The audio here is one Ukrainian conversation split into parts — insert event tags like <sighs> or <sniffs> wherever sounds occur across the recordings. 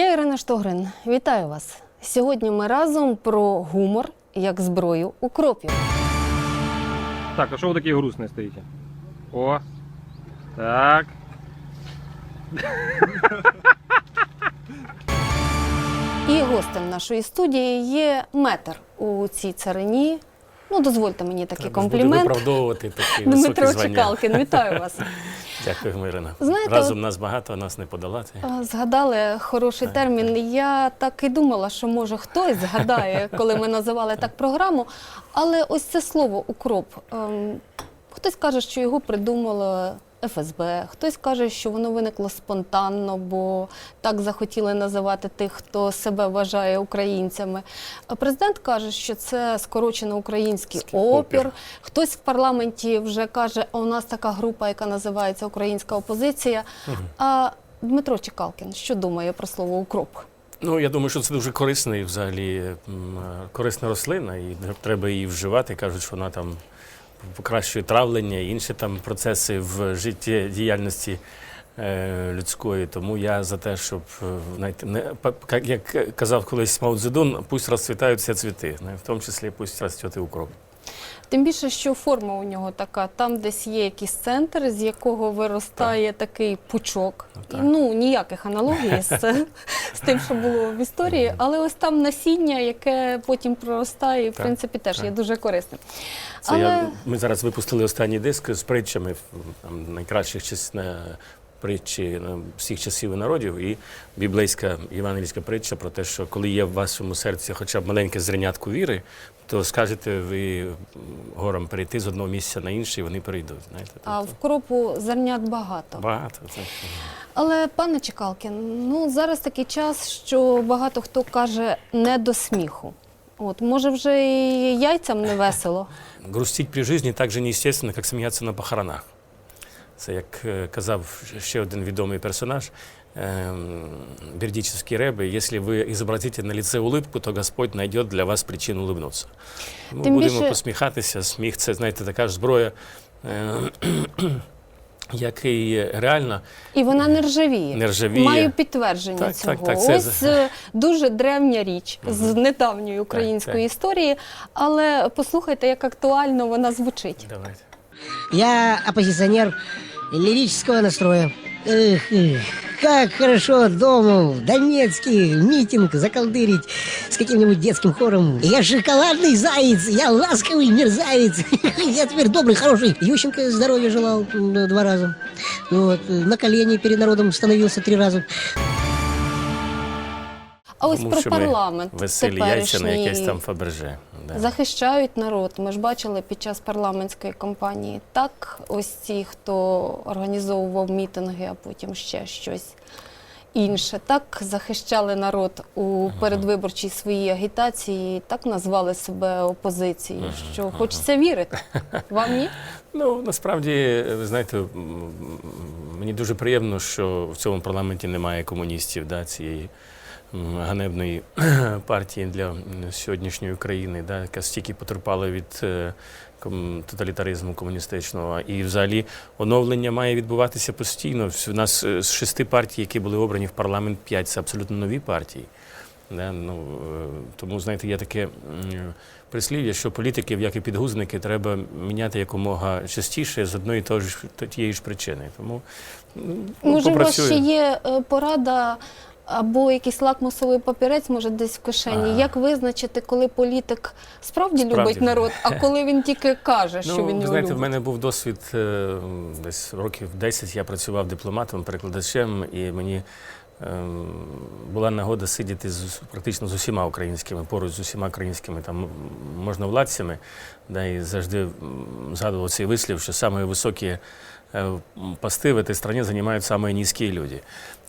Я Ірина Штогрин. Вітаю вас. Сьогодні ми разом про гумор як зброю укропів. Так, а що ви такі грустні стоїте? О. Так. І гостем нашої студії є метр у цій царині. Ну, дозвольте мені такий Треба ж виправдовувати такі високі Дмитро звання. Чекалкін, вітаю вас. <laughs> Дякую, Ірина. Знаєте, Разом нас багато, а нас не подолати. Згадали хороший термін. Я так і думала, що може хтось згадає, коли ми називали так програму. Але ось це слово укроп. ем, Хтось каже, що його придумало ФСБ, хтось каже, що воно виникло спонтанно, бо так захотіли називати тих, хто себе вважає українцями. Президент каже, що це скорочено український Опір. Хтось в парламенті вже каже, а у нас така група, яка називається Українська опозиція. А Дмитро Чекалкін, що думає про слово укроп? Ну, я думаю, що це дуже корисна і взагалі корисна рослина, і треба її вживати. Кажуть, що вона там покращує травлення інші там процеси в життєдіяльності е, людської. Тому я за те, щоб е, знаєте, не як- казав колись Мао Цзедун, пусть розцвітають всі цвіти, в тому числі пусть розцвіти укроп. Тим більше, що форма у нього така, там десь є якийсь центр, з якого виростає такий пучок. Ну, І. Ну, ніяких аналогій з, <laughs> з тим, що було в історії, але ось там насіння, яке потім проростає, і в Так, принципі теж так. є дуже корисним. Це Але- я, ми зараз випустили останній диск з притчами там, найкращих час, на, притчі всіх часів і народів. І біблейська євангельська притча про те, що коли є в вашому серці хоча б маленьке зернятко віри, то скажете ви горам перейти з одного місця на інше, і вони перейдуть. Знаєте, А Тобто в кропу зернят багато. багато. Це, Але пане Чекалкін, ну зараз такий час, що багато хто каже не до сміху. От може вже і яйцям не весело. Грустить при житті так же неестественно, як сміятися на похоронах. Це як е, казав ще один відомий персонаж, ем, бердічний реби, якщо ви зобразите на лице улыбку, то Господь знайде для вас причину улыбнутися. Ми Тим будемо більше- посміхатися, сміх це, знаєте, така ж зброя, е, <clears throat> який реально І вона не ржавіє. Не ржавіє. Маю підтвердження Так, цього. так, так, це Ось е, дуже древня річ з недавньої української так. історії, але послухайте, як актуально вона звучить. давайте. Я оппозиционер лирического настроя. Эх, эх, как хорошо дома в Донецке митинг заколдырить с каким-нибудь детским хором. Я шоколадный заяц, я ласковый мерзавец. <laughs> Я теперь добрый, хороший. Ющенко здоровья желал два раза. Вот, на колени перед народом становился три раза. А ось Тому про що ми парламент веселі яйця на якесь там Фаберже. Да. захищають народ. Ми ж бачили під час парламентської кампанії. Так, ось ці, хто організовував мітинги, а потім ще щось. Інше так захищали народ у передвиборчій своїй агітації, так назвали себе опозицією, що хочеться вірити. Вам ні? <laughs> Ну, насправді, ви знаєте, м, мені дуже приємно, що в цьому парламенті немає комуністів, да, цієї ганебної <clears throat> партії для сьогоднішньої України, да, яка стільки потерпала від е, тоталітаризму комуністичного. І взагалі оновлення має відбуватися постійно. У нас е, з шести партій, які були обрані в парламент, п'ять це абсолютно нові партії. Да, ну, е, тому, знаєте, є таке прислів'я, що політиків, як і підгузники, треба міняти якомога частіше з одної тієї ж причини. Тому ну, Може, у вас ще є порада або якийсь лакмусовий папірець, може, десь в кишені. Ага. Як визначити, коли політик справді, Справді. любить народ, а коли він тільки каже, що Ну, він його знаєте, в мене був досвід е, десь років 10 я працював дипломатом, перекладачем, і мені була нагода сидіти з, практично з усіма українськими, поруч з усіма українськими там можновладцями, да, і завжди згадував цей вислів, що саме високі е, пости в цій країні займають саме низькі люди.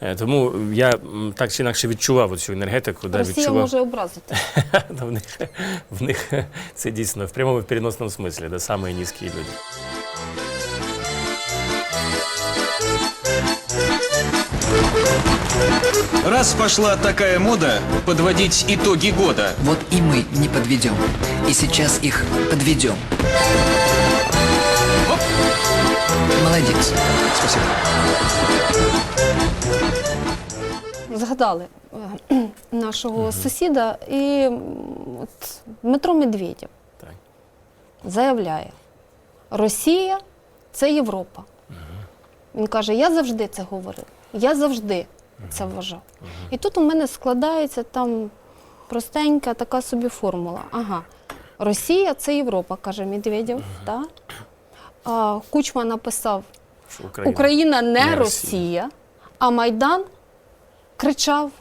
Е, Тому я так чи інакше відчував цю енергетику, да, Росія відчував. може образити. <laughs> В, них, в них це дійсно в прямому в переносному смислі, да, самі низькі люди. Раз пошла такая мода подводить итоги года, Вот и мы не подведем. И сейчас их подведем. Молодец. Спасибо. згадали е, <clears throat> нашого сусіда, і м, от Дмитро Медведєв Так. заявляє: Росія це Європа. Він каже: Я завжди це говорив, я завжди це вважав. І тут у мене складається там простенька така собі формула. Ага, Росія це Європа, каже Медведєв. Так? А, Кучма написав: Україна. Україна не, не Росія. Росія. а Майдан кричав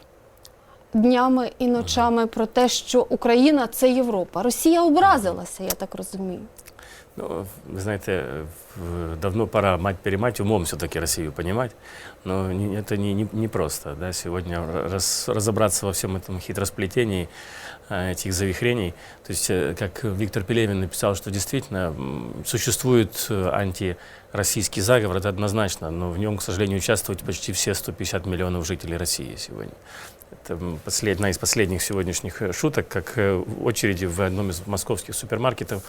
днями і ночами про те, що Україна це Європа. Росія образилася, я так розумію. Ну, вы знаете, давно пора мать-перемать, умом все-таки Россию понимать, но это не, не, не просто, да, сегодня раз- разобраться во всем этом хитросплетении, а, этих завихрений. То есть, э, как Виктор Пелевин написал, что действительно существует э, антироссийский заговор, это однозначно, но в нем, к сожалению, участвуют почти все 150 миллионов жителей России сегодня. Это послед- одна из последних сегодняшних э, шуток, как очереди в одном из московских супермаркетов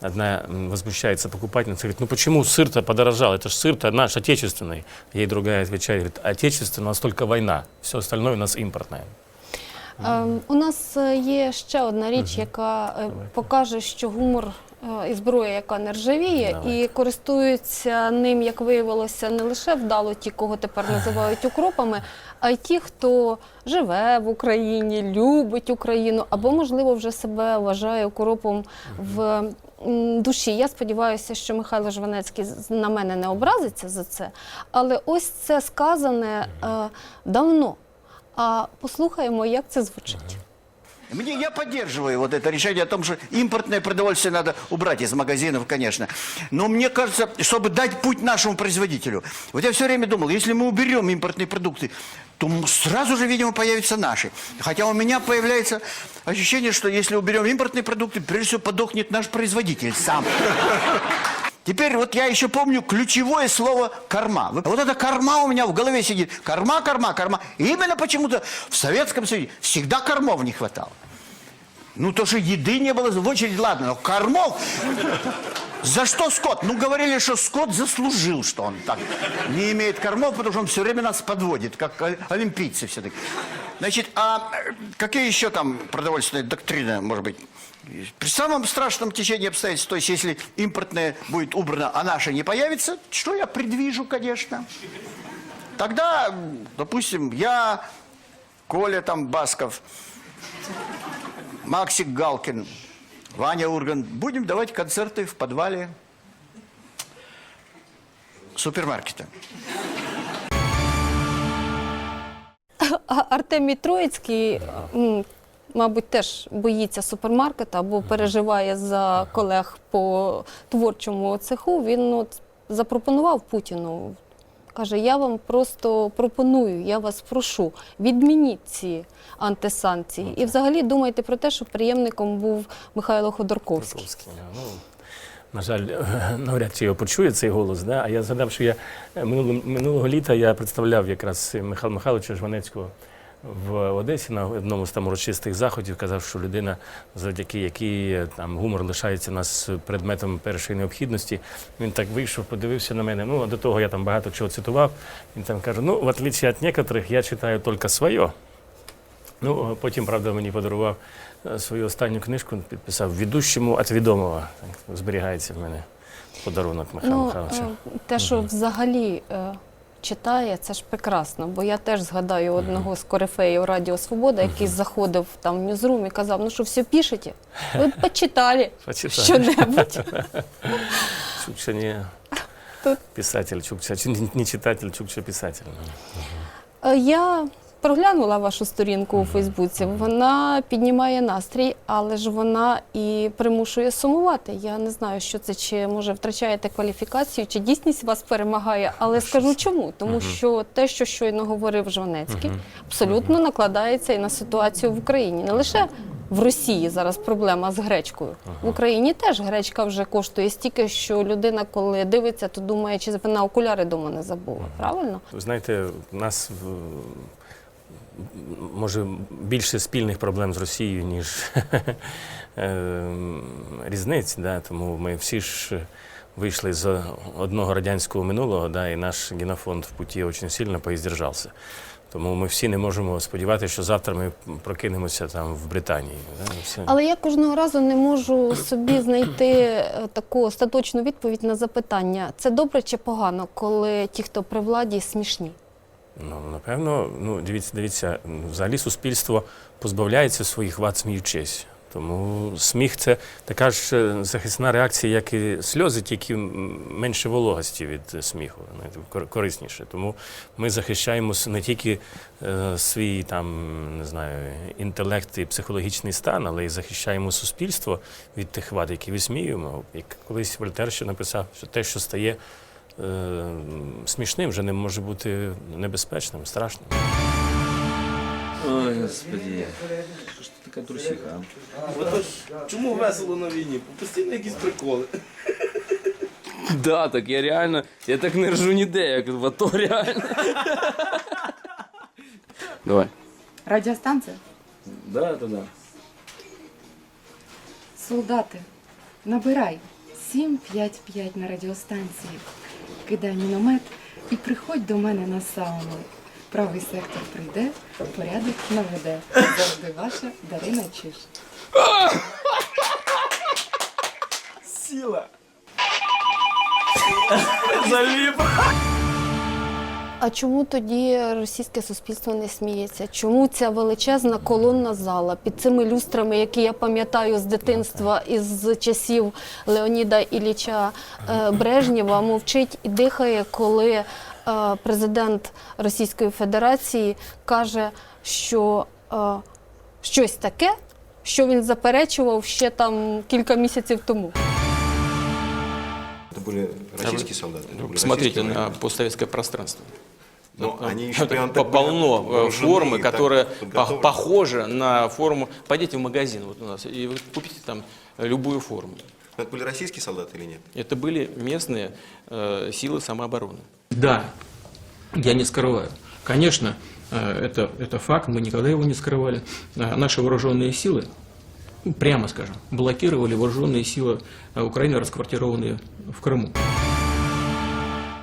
Одна м, возмущается покупательница, говорит, ну почему сыр-то подорожал? Это же сыр-то наш, отечественный. Ей другая отвечает, говорит, отечественный, у нас только война, все остальное у нас импортное. Ем, у нас е, є ще одна річ, яка е, покаже, що гумор е, і зброя, яка не ржавіє, Давайте. і користуються ним, як виявилося, не лише вдало ті, кого тепер <sighs> називають укропами, а й ті, хто живе в Україні, любить Україну, або, можливо, вже себе вважає укропом в душі. Я сподіваюся, що Михайло Жванецький на мене не образиться за це. Але ось це сказане е, давно. А послухаємо, як це звучить. Мне, я поддерживаю вот это решение о том, что импортное продовольствие надо убрать из магазинов, конечно. Но мне кажется, чтобы дать путь нашему производителю. Вот я все время думал, если мы уберем импортные продукты, то сразу же, видимо, появятся наши. Хотя у меня появляется ощущение, что если уберем импортные продукты, прежде всего подохнет наш производитель сам. Теперь вот я еще помню ключевое слово «корма». Вот эта корма у меня в голове сидит. Корма, корма, корма. И именно почему-то в Советском Союзе всегда кормов не хватало. Ну, то, что еды не было в очередь, ладно, но кормов... За что скот? Ну, говорили, что скот заслужил, что он так не имеет кормов, потому что он все время нас подводит, как олимпийцы все-таки. Значит, а какие еще там продовольственные доктрины, может быть? При самом страшном течении обстоятельств, то есть если импортное будет убрано, а наше не появится, что я предвижу, конечно. Тогда, допустим, я, Коля там Басков, Максик Галкин, Ваня Урган, будем давать концерты в подвале супермаркета. А Артемій Троїцький, м, мабуть, теж боїться супермаркета або переживає за колег по творчому цеху. Він от запропонував Путіну. Каже, я вам просто пропоную, я вас прошу, відмініть ці антисанкції. І взагалі думайте про те, що приємником був Михайло Ходорковський. Тарковський, Ну, на жаль, <laughs> навряд чи його почує цей голос. Да? А я згадав, що я минулого, минулого літа я представляв якраз Михайла Михайловича Жванецького в Одесі на одному з там урочистих заходів. Казав, що людина, завдяки якій е, там гумор лишається нас предметом першої необхідності. Він так вийшов, подивився на мене. Ну, до того я там багато чого цитував. Він там каже: ну, в отличие від некоторих, я читаю тільки своє. Ну, потім, правда, мені подарував е, свою останню книжку, підписав «Ведущому від відомого. Так, зберігається в мене подарунок Михайла Ну, Михайловича. е, те, що взагалі е, читає, це ж прекрасно. Бо я теж згадаю одного з корифеїв Радіо Свобода, який заходив там в ньюзрум і казав: ну що, все пишете? Ви б почитали <laughs> що-небудь. <laughs> Чукча не писатель, Чукча, не- не читатель, Чукча писатель. Е, Я проглянула вашу сторінку у Фейсбуці. Вона піднімає настрій, але ж вона і примушує сумувати. Я не знаю, що це чи може втрачаєте кваліфікацію, чи дійсність вас перемагає. Але скажу чому, тому що те, що щойно говорив Жванецький, абсолютно накладається і на ситуацію в Україні. Не лише в Росії зараз проблема з гречкою. В Україні теж гречка вже коштує стільки, що людина, коли дивиться, то думає, чи вона окуляри дома не забула. Правильно? Ви знаєте, у нас в- може більше спільних проблем з Росією, ніж <laughs> е, різниць. Да? Тому ми всі ж вийшли з одного радянського минулого, да, і наш генофонд в путі дуже сильно поіздержався. Тому ми всі не можемо сподіватися, що завтра ми прокинемося там в Британії. Все. Але я кожного разу не можу собі знайти е, таку остаточну відповідь на запитання: це добре чи погано, коли ті, хто при владі, смішні? Ну, напевно, ну, дивіться, дивіться, взагалі суспільство позбавляється своїх вад сміючись. Тому сміх це така ж е, захисна реакція, як і сльози, тільки менше вологості від е, сміху, корисніше. Тому ми захищаємо не тільки е, свій там, не знаю, інтелект і психологічний стан, але й захищаємо суспільство від тих вад, які висміюємо. Як колись Вольтер ще написав, що те, що стає е, смішним, вже не може бути небезпечним, страшним. Ой, господи. Що ж ти така трусіха? Чому весело на війні? Постійно якісь приколи. Да, так я реально, я так не ржу ніде, як в АТО реально. Давай. Радіостанція? Да, да, да. Солдати, набирай 755 на радіостанції. Кидай міномет і приходь до мене на сауну. Правий сектор прийде, порядок наведе. Завжди ваша Дарина Чиш. Сіла. А чому тоді російське суспільство не сміється? Чому ця величезна колонна зала під цими люстрами, які я пам'ятаю з дитинства із часів Леоніда Ілліча е, Брежнєва, мовчить і дихає, коли е, президент Російської Федерації каже, що е, щось таке, що він заперечував ще там кілька місяців тому? Были российские солдаты? это были Посмотрите российские на постсоветское пространство. Но Там они <laughs> еще прям так полно э, вооружены формы, так которая похожа на форму. Пойдите в магазин вот у нас и вы купите там любую форму. Это были российские солдаты или нет? Это были местные э, силы самообороны. Да, я не скрываю. Конечно, э, это, это факт, мы никогда его не скрывали. Э, Наши вооруженные силы, ну, прямо скажем, блокировали вооруженные силы э, Украины, расквартированные в Крыму.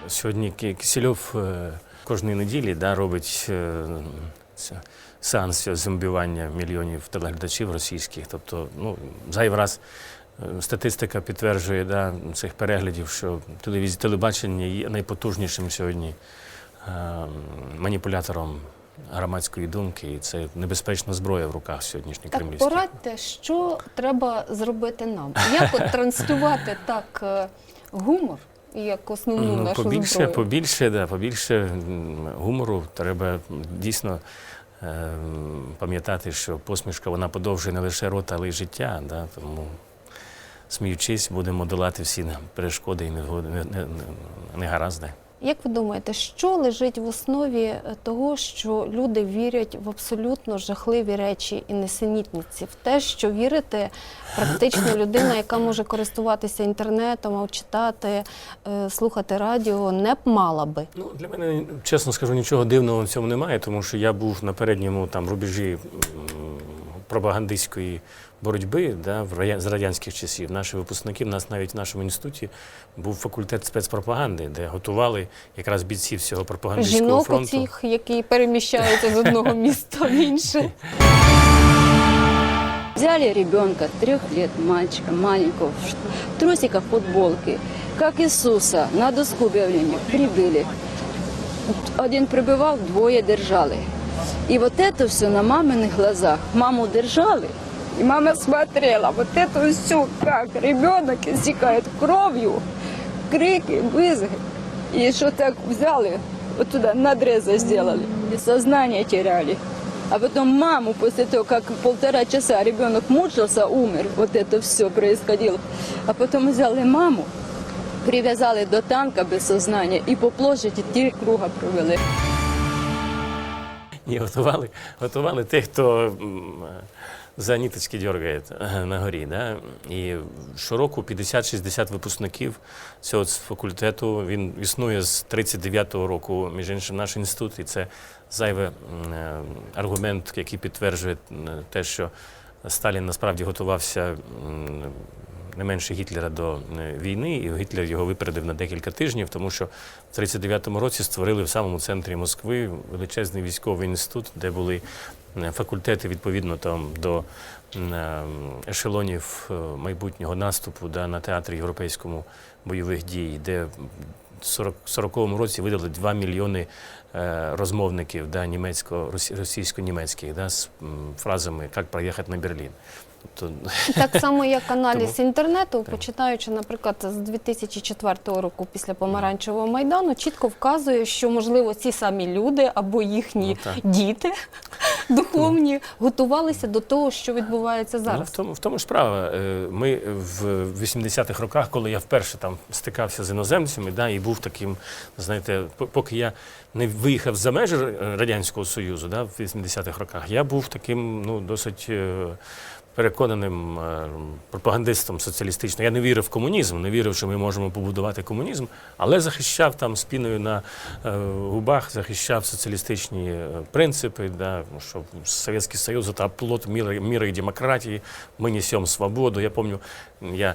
Сьогодні Ки- Кисельов е, кожної неділі да, робить е, це, сеанс зомбівання мільйонів телеглядачів російських. Тобто, ну, зайвий раз е, статистика підтверджує да, цих переглядів, що телевізія телебачення є найпотужнішим сьогодні е, маніпулятором громадської думки, і це небезпечна зброя в руках сьогоднішніх Так кремлівських. порадьте, що треба зробити нам? Як от транслювати так е, гумор як основну Ну, нашу побільше, зброю? побільше, да, побільше гумору. Треба дійсно е, пам'ятати, що посмішка вона подовжує не лише рот, але й життя. Да? Тому сміючись, будемо долати всі перешкоди і не- не- не- негаразди. Як ви думаєте, що лежить в основі е, того, що люди вірять в абсолютно жахливі речі і несенітниці, в те, що вірити практично <coughs> людина, яка може користуватися інтернетом, читати, е, слухати радіо, не б мала би. Ну, для мене, чесно скажу, нічого дивного в цьому немає, тому що я був на передньому там рубежі пропагандистської боротьби да, в рая- з радянських часів. Наші випускники, в нас навіть в нашому інституті був факультет спецпропаганди, де готували якраз бійців цього пропагандистського Жінок фронту. оцих, які переміщаються з одного міста <laughs> в інше. Взяли ребенка трех лет, мальчика маленького, в трусиках, футболке, как Иисуса, на доску объявления прибыли. Один прибивав, двоє держали. И вот это все на маминых глазах. Маму держали, и мама смотрела. Вот это все, как ребенок истекает кровью, крики, визги. И что так взяли, вот туда надрезы сделали. И сознание теряли. А потом маму после того, как полтора часа ребенок мучился, умер, вот это все происходило. А потом взяли маму, привязали до танка без сознания и по площади три круга провели. Ні, готували, готували тих, хто м, за ниточки дергає е, на горі. Да? І щороку 50-60 випускників цього факультету. Він існує з 39-го року, між іншим, наш інститут. І це зайвий аргумент, який підтверджує те, що Сталін насправді готувався не менше Гітлера до війни, і Гітлер його випередив на декілька тижнів, тому що в 39-му році створили в самому центрі Москви величезний військовий інститут, де були факультети відповідно там до е, ешелонів е, майбутнього наступу да, на театрі європейському бойових дій, де в 40 40-му році видали 2 мільйони е, розмовників да, німецько російсько-німецьких да, з фразами «Як проїхати на Берлін. Тобто, Так само, як <laughs> аналіз Тому- інтернету, починаючи, наприклад, з 2004 року після помаранчевого майдану, чітко вказує, що можливо ці самі люди або їхні Ну, діти духовні готувалися до того, що відбувається Ну, зараз. в, тому, в тому ж справа. Е, Ми в 80-х роках, коли я вперше там стикався з іноземцями, да, і був таким, знаєте, поки я не виїхав за межі е, Радянського Союзу да, в 80-х роках, я був таким ну, досить. Переконаним е, пропагандистом соціалістичним. Я не вірив в комунізм, не вірив, що ми можемо побудувати комунізм, але захищав там спіною на е, губах, захищав соціалістичні е, принципи, да, що Совєтський Союз це плод міра і демократії, ми несемо свободу. Я пам'ятаю, я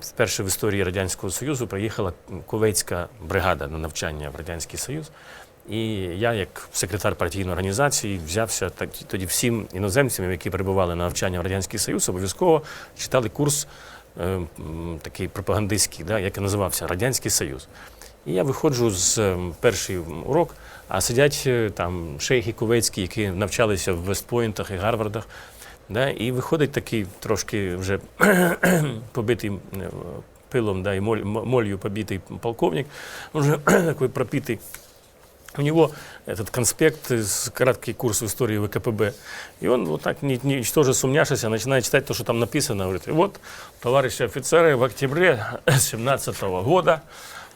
вперше в історії Радянського Союзу приїхала кувейтська бригада на навчання в Радянський Союз. І я, як секретар партійної організації, взявся так- тоді всім іноземцям, які перебували на навчання в Радянський Союз, обов'язково читали курс е, такий пропагандистський, да, який називався Радянський Союз. І я виходжу з е, перший урок, а сидять е, там шейхи кувейтські, які навчалися в Вестпойнтах і Гарвардах. Да, і виходить такий трошки вже <clears throat> побитий е, пилом да, і моль, молью побитий полковник, вже <clears throat> такий пропитий. У него этот конспект, краткий курс в истории ВКПБ. И он вот так, ни- ничтоже сумняшися, начинает читать то, что там написано. Говорит, и вот, товарищи офицеры, в октябре 17 года,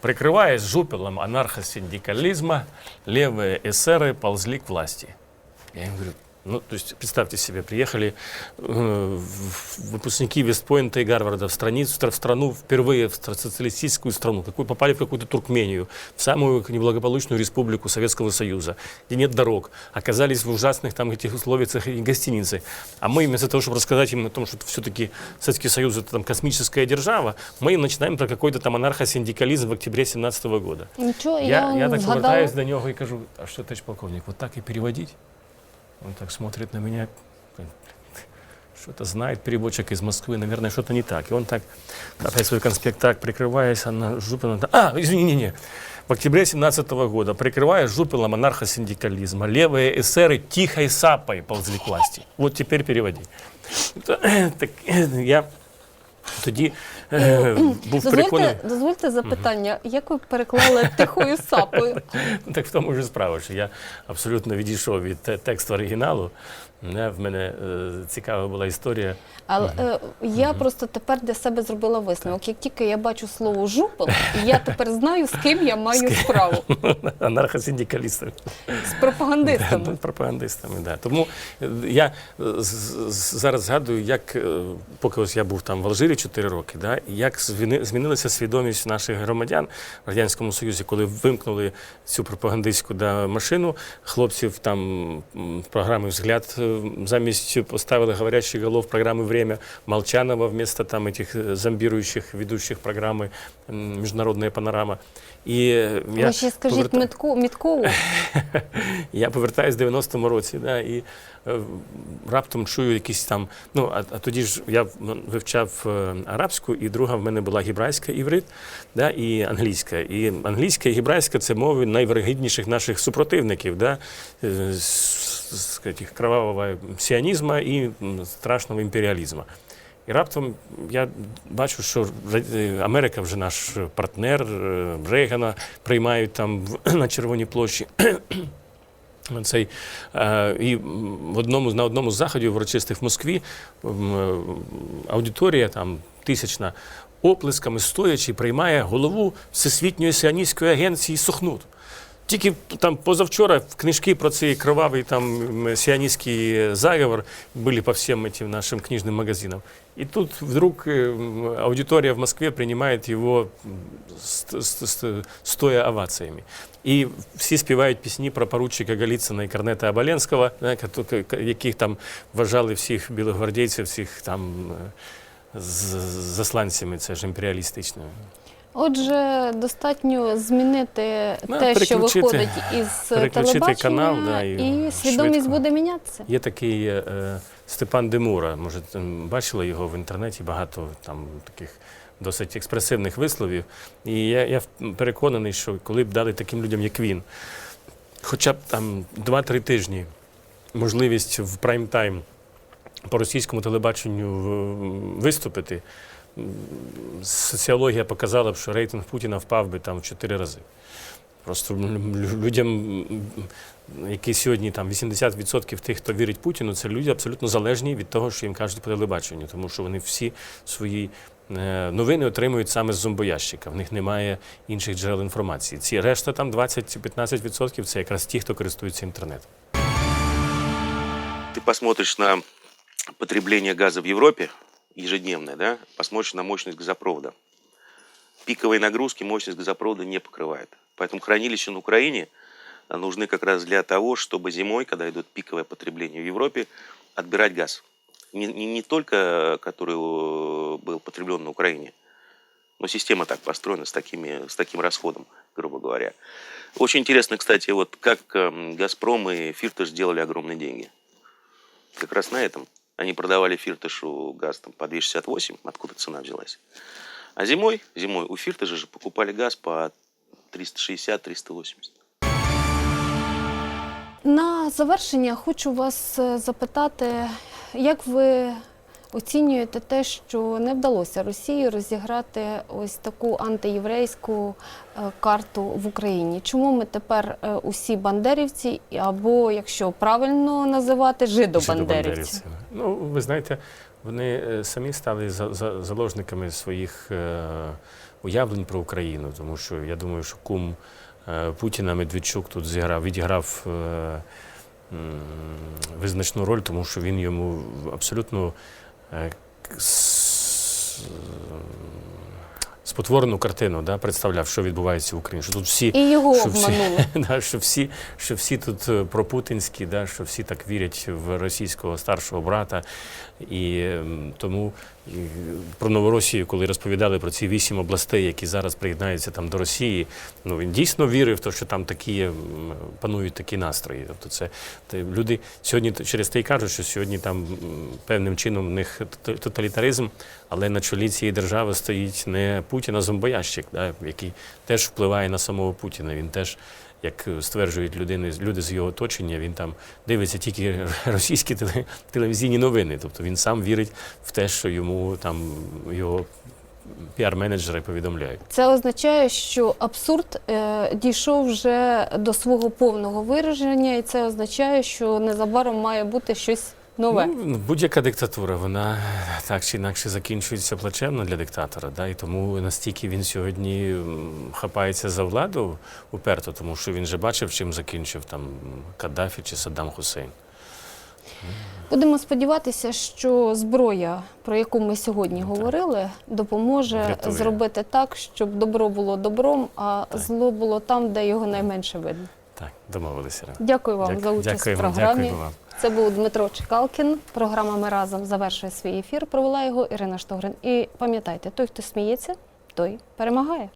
прикрываясь жупелом анархосиндикализма, левые эсеры ползли к власти. Я им говорю, ну, то есть, представьте себе, приехали э, выпускники Вестпойнта и Гарварда в, страницу, в страну, впервые в социалистическую страну, какой, попали в какую-то Туркмению, в самую неблагополучную республику Советского Союза, где нет дорог, оказались в ужасных там этих условиях и гостиницы. А мы вместо того, чтобы рассказать им о том, что все-таки Советский Союз это там космическая держава, мы им начинаем про какой-то там анархосиндикализм в октябре 17 года. Нічого, я, Я, я так повертаюсь до нього і кажу, а що, товарищ полковник, вот так и переводить? Он так смотрит на меня, что-то знает переводчик из Москвы, наверное, что-то не так. И он так, опять свой конспект так, прикрываясь, она жупелом, а, извини, не, не, в октябре 17 года, прикрывая жупелом монархосиндикализма, левые эсеры тихой сапой ползли к власти. Вот теперь переводи. <sniffs> Так, <sniffs> я тоді е, <clears throat> був переконаний. Дозвольте, дозвольте запитання, як ви переклали <laughs> тихою сапою? Так в тому ж справа, що я абсолютно відійшов від те- тексту оригіналу. Не, в мене е, цікава була історія. Але е, я просто тепер для себе зробила висновок. Як тільки я бачу слово жупел, я тепер знаю, з ким я маю справу. <laughs> Анархосиндикалістами. З пропагандистами. <laughs> Пропагандистами, да. Тому е, я е, з- з- зараз згадую, як, е, поки ось я був там в Алжирі 4 роки, да, як зміни- змінилася свідомість наших громадян в Радянському Союзі, коли вимкнули цю пропагандистську да, машину, хлопців там м, програми «Взгляд» е, замість поставили говорящих голов програми «Время» Молчанова вместо там этих е, зомбирующих ведущих програми м, «Международная панорама». І е, я ще скажіть поверта- Митку, Міткову. <laughs> я повертаюсь в 90-му році, да, і е, раптом чую якісь там. Ну, а, а тоді ж я вивчав е, арабську, і друга в мене була гібрайська іврит, да, і англійська. І англійська і гібрайська це мови найвергідніших наших супротивників, да, з этих кровавого сіонізму і страшного імперіалізму. І раптом я бачу, що Америка вже наш партнер, е, Рейгана приймають там <clears throat> на Червоній площі. <clears throat> Цей, е, і в одному, на одному з заходів урочистих в Москві е, аудиторія там тисячна оплесками стоячи приймає голову Всесвітньої сіоністської агенції Сухнут. Тільки там позавчора в книжки про цей кровавий там м, сионистский заговор были по всем этим нашим книжным магазинам. И тут вдруг э, м, аудитория в Москве принимает его м, ст- ст- ст- стоя овациями. І всі співають пісні про поручика Голіцина і Корнета Оболенського, да, кото- к- к- яких там вважали всіх білогвардійців, всіх там е, з- з- засланцями, це ж імперіалістично. Отже, достатньо змінити Ну, те, що виходить із переключити телебачення, канал, да, і і свідомість швидко. буде мінятися. Є такий е, Степан Демура, може, бачили його в інтернеті, багато там таких досить експресивних висловів. І я, я переконаний, що коли б дали таким людям, як він, хоча б там 2-3 тижні можливість в прайм-тайм по російському телебаченню виступити, соціологія показала б, що рейтинг Путіна впав би там в 4 рази. Просто людям, які сьогодні там 80% тих, хто вірить Путіну, це люди абсолютно залежні від того, що їм кажуть по телебаченню, тому що вони всі свої е, новини отримують саме з зомбоящика. В них немає інших джерел інформації. Ці решта там 20-15% це якраз ті, хто користується інтернетом. Ты посмотришь на потребление газа в Европе ежедневное, да, посмотришь на мощность газопровода. Пиковые нагрузки мощность газопровода не покрывает. Поэтому хранилища на Украине а, нужны как раз для того, чтобы зимой, когда идет пиковое потребление в Европе, отбирать газ. Не, не, не только, который э, был потреблен на Украине, но система так построена, с, такими, с таким расходом, грубо говоря. Очень интересно, кстати, вот как эм, «Газпром» и «Фиртыш» сделали огромные деньги. Как раз на этом. Они продавали «Фиртышу» газ там, по 268, откуда цена взялась. А зимой, зимой у «Фиртыша» же покупали газ по 360-380. На завершення хочу вас е, запитати, як ви оцінюєте те, що не вдалося Росії розіграти ось таку антиєврейську е, карту в Україні? Чому ми тепер е, усі бандерівці, або, якщо правильно називати, жидобандерівці? Ну, ви знаєте, вони е, самі стали за, за, заложниками своїх уявлень про Україну, тому що я думаю, що кум Путіна Медведчук тут зіграв, відіграв визначну роль, тому що він йому абсолютно спотворену картину да, представляв, що відбувається в Україні. Що тут всі І його що всі, <laughs> да, що всі, що всі тут пропутинські, пропутінські, да, що всі так вірять в російського старшого брата. І тому про Новоросію, коли розповідали про ці вісім областей, які зараз приєднаються там до Росії, ну він дійсно вірив те, що там такі панують такі настрої. Тобто це те, люди сьогодні через те й кажуть, що сьогодні там певним чином в них тоталітаризм, але на чолі цієї держави стоїть не Путін, а зомбоящик, да, який теж впливає на самого Путіна. Він теж як стверджують людини, люди з його оточення, він там дивиться тільки <laughs> російські теле- телевізійні новини. Тобто він сам вірить в те, що йому там його піар-менеджери повідомляють. Це означає, що абсурд е, дійшов вже до свого повного вираження, і це означає, що незабаром має бути щось нове. Ну, будь-яка диктатура, вона так чи інакше закінчується плачевно для диктатора. Да? І тому настільки він сьогодні хапається за владу уперто, тому що він же бачив, чим закінчив там Каддафі чи Саддам Хусейн. Будемо сподіватися, що зброя, про яку ми сьогодні говорили, допоможе Врятує. зробити так, щоб добро було добром, а зло було там, де його найменше видно. Так, домовилися. Дякую вам Дяк- за участь дякуємо, в програмі. дякуємо вам. Це був Дмитро Чекалкін. Програма Ми разом завершує свій ефір. Провела його Ірина Штогрин. І пам'ятайте, той, хто сміється, той перемагає.